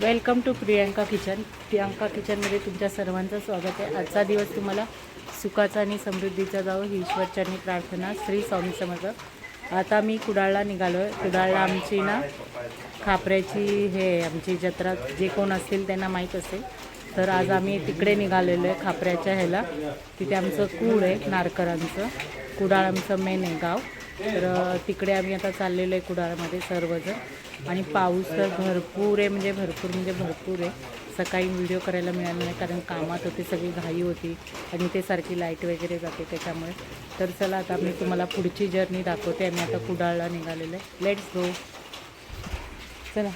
Welcome to Priyanka kitchen. Priyanka किचनमध्ये तुमच्या सर्वांचं स्वागत आहे. आजचा दिवस तुम्हाला सुखाचा आणि समृद्धीचा जावं ही ईश्वरचरणी प्रार्थना श्री स्वामी समर्थ. आता मी कुडाळला निघालो आहे कुडाळला आमची ना खापऱ्याची हे आहे, आमची जत्रा जे कोण असतील त्यांना माहीत असेल. तर आज आम्ही तिकडे निघालेलो आहे खापऱ्याच्या ह्याला. तिथे आमचं कूड आहे नारकरांचं. कुडाळ आमचं मेन आहे गाव. तर तिकडे आम्ही आता चाललेलो आहे कुडाळमध्ये सर्वजण. आणि पाऊस तर भरपूर आहे म्हणजे भरपूर म्हणजे भरपूर आहे. सकाळी व्हिडिओ करायला मिळाला नाही कारण कामात होते सगळी घाई होती. आणि ते सारखी लाइट वगैरे जाते त्याच्यामुळे. तर चला आता मी तुम्हाला पुढची जर्नी दाखवते. आम्ही आता कुडाळला निघालेलो आहे. लेट्स गो चला.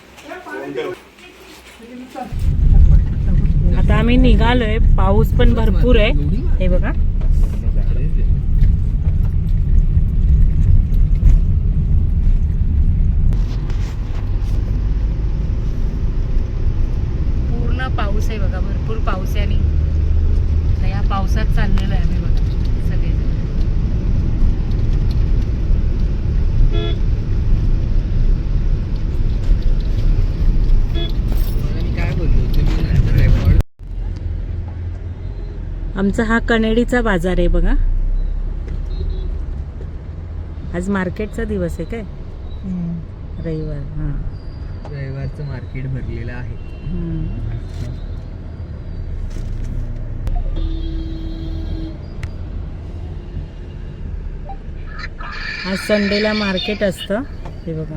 आता आम्ही निघालो आहे पाऊस पण भरपूर आहे. हे बघा पूर्ण पाऊस आहे बघा भरपूर पाऊस आहे आणि आता या पावसात चाललेलो आहे आम्ही बघा सगळे मी काय बोललो तुम्ही नंतर रेकॉर्ड आमचा हा कनेडीचा बाजार आहे बघा. आज मार्केटचा दिवस आहे काय? रविवार हां. रविवारचं मार्केट भरलेलं आहे. आज संडेला मार्केट असतं हे बघा.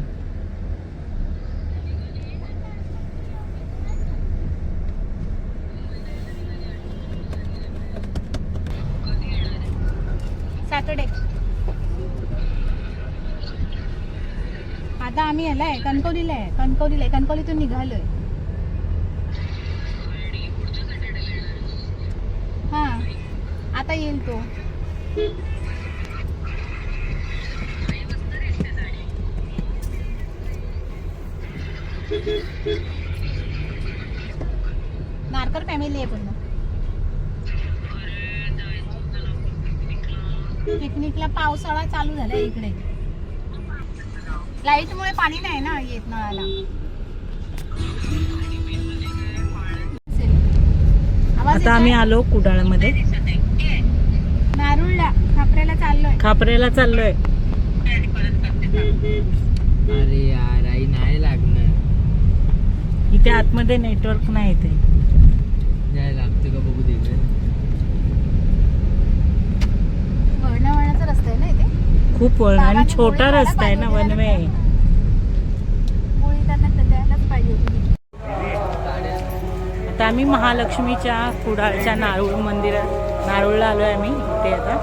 आता आम्ही याला आहे कणकवलीला आहे. कणकवलीला आहे. कणकवलीतून निघालोय. हा. आता येईल तो. नारकर फॅमिली आहे पूर्ण. पिकनिकला पावसाळा चालू झाला इकडे. लाईटमुळे पाणी नाही ना येत नळाला. आता आम्ही? आलो कुडाळमध्ये. नारुळला खापऱ्याला चाललोय. खापरेला चाललोय. अरे यार आई नाही लागणार. इथे आतमध्ये नेटवर्क नाही इथे नाही लागतं का बघू दे गं. वळणा वळणाचा रस्ता आहे ना इथे खूप वळण आणि छोटा रस्ता आहे ना वन वे आता आम्ही महालक्ष्मीच्या कुडाळच्या नारूळ मंदिरात नारूळला आलो आहे आम्ही इथे आता.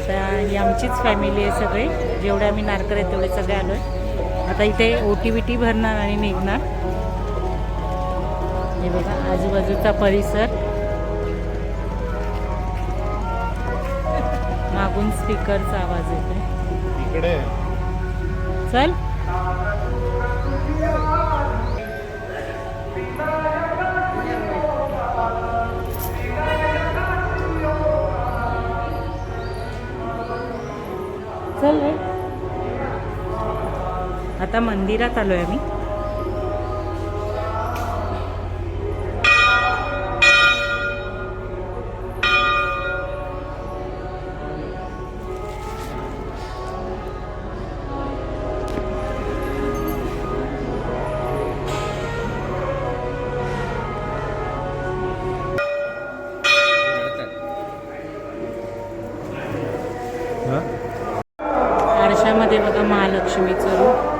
आता ही आमचीच फॅमिली आहे सगळे. जेवढे आम्ही नारकर आहेत तेवढे सगळे आलो आहे आता इथे ओटी बिटी भरणार आणि निघणार. हे बघा आजूबाजूचा परिसर. मागून स्पीकरचा आवाज येतोय. इकडे. चल. चल रे. आता मंदिरात आलोय आम्ही. बघा महालक्ष्मीचं रूप.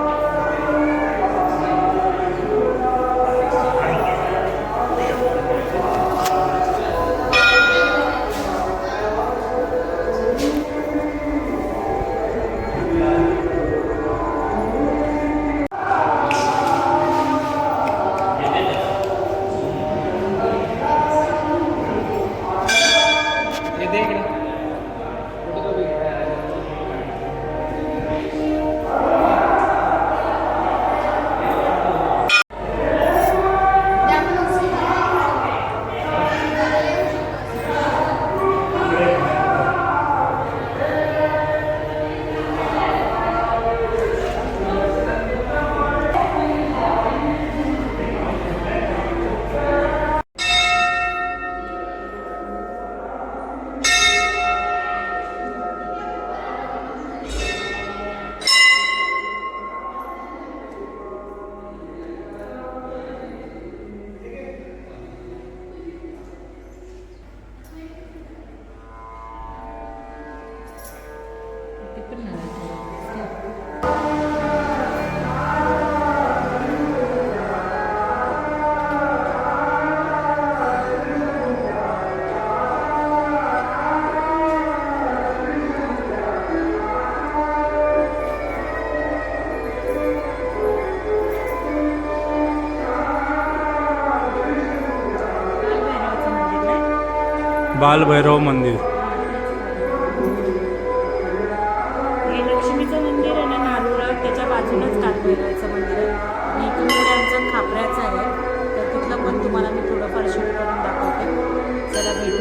बाल भैरव मंदिर तुम्हाला मी थोडंफार शूट करून दाखवते. चला भेट.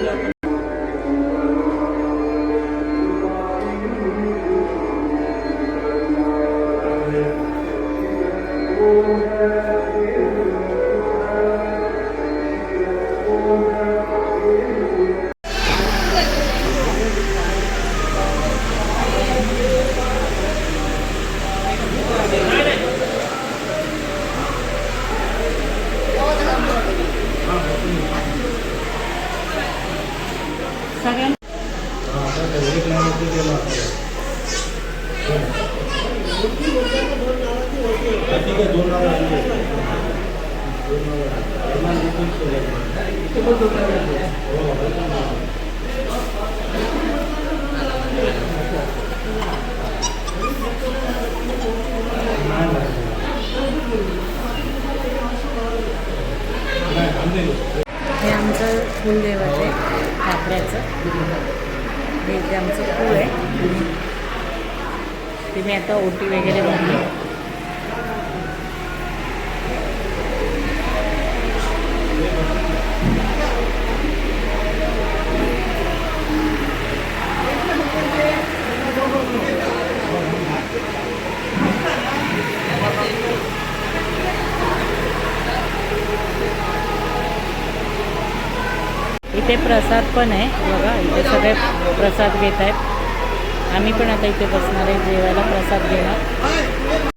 हे आमचं कुलदैवत आहे. खापऱ्याचं हे आमचं पूळ आहे. ते मी आता ओटी वगैरे भरली इथे प्रसाद पण आहे. बघा इथे सगळे प्रसाद घेत आहेत. आम्ही पण आता इथे बसणार आहे जेवायला प्रसाद घेणार.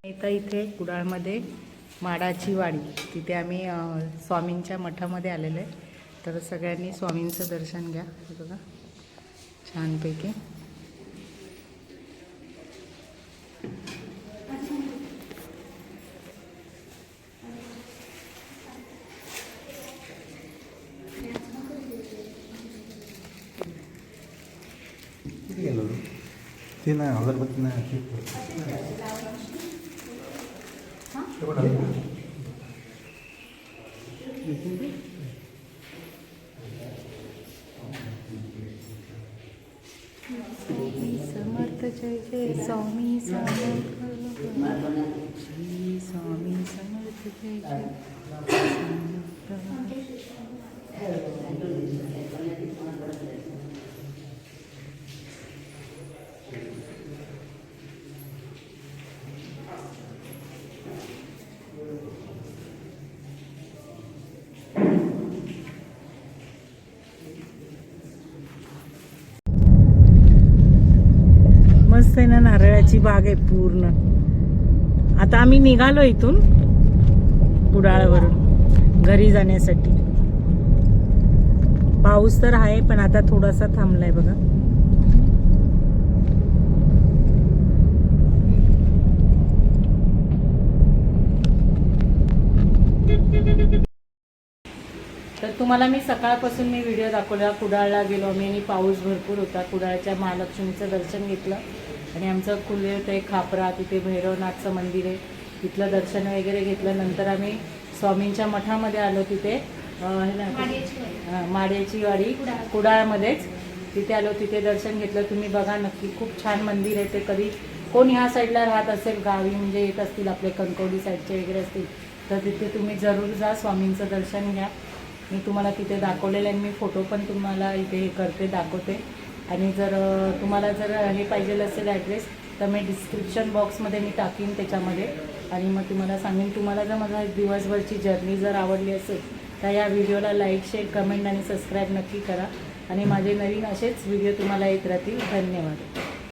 आता इथे कुडाळमध्ये माडाची वाडी. तिथे आम्ही स्वामींच्या मठामध्ये आलेलो आहे. तर सगळ्यांनी स्वामींचं दर्शन घ्या. बघा छानपैकी. ते नाही अगरबत्ती नाही स्वामी समर्थ जय जय स्वामी समर्थ श्री मस्त आहे ना नारळाची बाग आहे पूर्ण. आता आम्ही निघालो इथून कुडाळवरून घरी जाण्यासाठी. पाऊस तर आहे पण आता थोडासा थांबलाय बघा. तर तुम्हाला मी सकाळपासून मी व्हिडिओ दाखवला कुडाळला गेलो आम्ही आणि पाऊस भरपूर होता. कुडाळच्या महालक्ष्मीचं दर्शन घेतलं. आणि आमचं कुलदेवत आहे खापरा तिथे भैरवनाथचं मंदिर आहे. तिथलं दर्शन वगैरे घेतलं. नंतर आम्ही स्वामींच्या मठामध्ये आलो तिथे. माड्याची वाडी. कुडाळमध्येच. तिथे आलो तिथे दर्शन घेतलं. तुम्ही बघा नक्की खूप छान मंदिर आहे ते. कधी कोण ह्या साईडला राहत असेल गावी म्हणजे येत असतील आपले कणकवली साईडचे वगैरे असतील तर तिथे तुम्ही जरूर जा. स्वामींचं दर्शन घ्या. मी तुम्हाला तिथे दाखवलेलं आहे मी फोटो पण तुम्हाला इथे हे करते दाखवते. आणि जर तुम्हाला जर हे पाहिजे असेल ॲड्रेस तर मी डिस्क्रिप्शन बॉक्समध्ये मी टाकीन त्याच्यामध्ये. आणि मग तुम्हाला सांगेन तुम्हाला जर माझा दिवसभरची जर्नी जर आवडली असेल तर या व्हिडिओला लाईक शेअर कमेंट आणि सबस्क्राईब नक्की करा. आणि माझे नवीन असेच व्हिडिओ तुम्हाला येत राहतील. धन्यवाद.